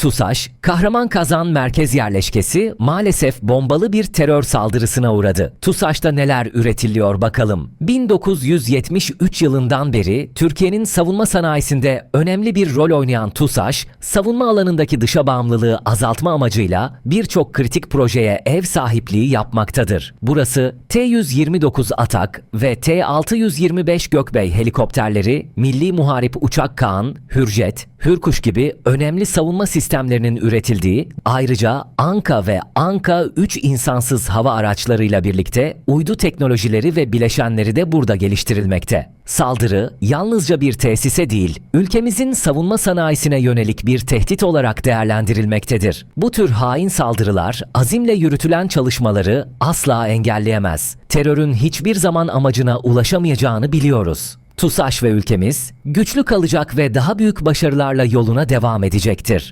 TUSAŞ, Kahraman Kazan merkez yerleşkesi maalesef bombalı bir terör saldırısına uğradı. TUSAŞ'ta neler üretiliyor bakalım. 1973 yılından beri Türkiye'nin savunma sanayisinde önemli bir rol oynayan TUSAŞ, savunma alanındaki dışa bağımlılığı azaltma amacıyla birçok kritik projeye ev sahipliği yapmaktadır. Burası T-129 Atak ve T-625 Gökbey helikopterleri, Milli Muharip Uçak Kaan, Hürjet, Hürkuş gibi önemli savunma sistemlerinin üretildiği, ayrıca Anka ve Anka 3 insansız hava araçlarıyla birlikte uydu teknolojileri ve bileşenleri de burada geliştirilmekte. Saldırı yalnızca bir tesise değil, ülkemizin savunma sanayisine yönelik bir tehdit olarak değerlendirilmektedir. Bu tür hain saldırılar azimle yürütülen çalışmaları asla engelleyemez. Terörün hiçbir zaman amacına ulaşamayacağını biliyoruz. TUSAŞ ve ülkemiz güçlü kalacak ve daha büyük başarılarla yoluna devam edecektir.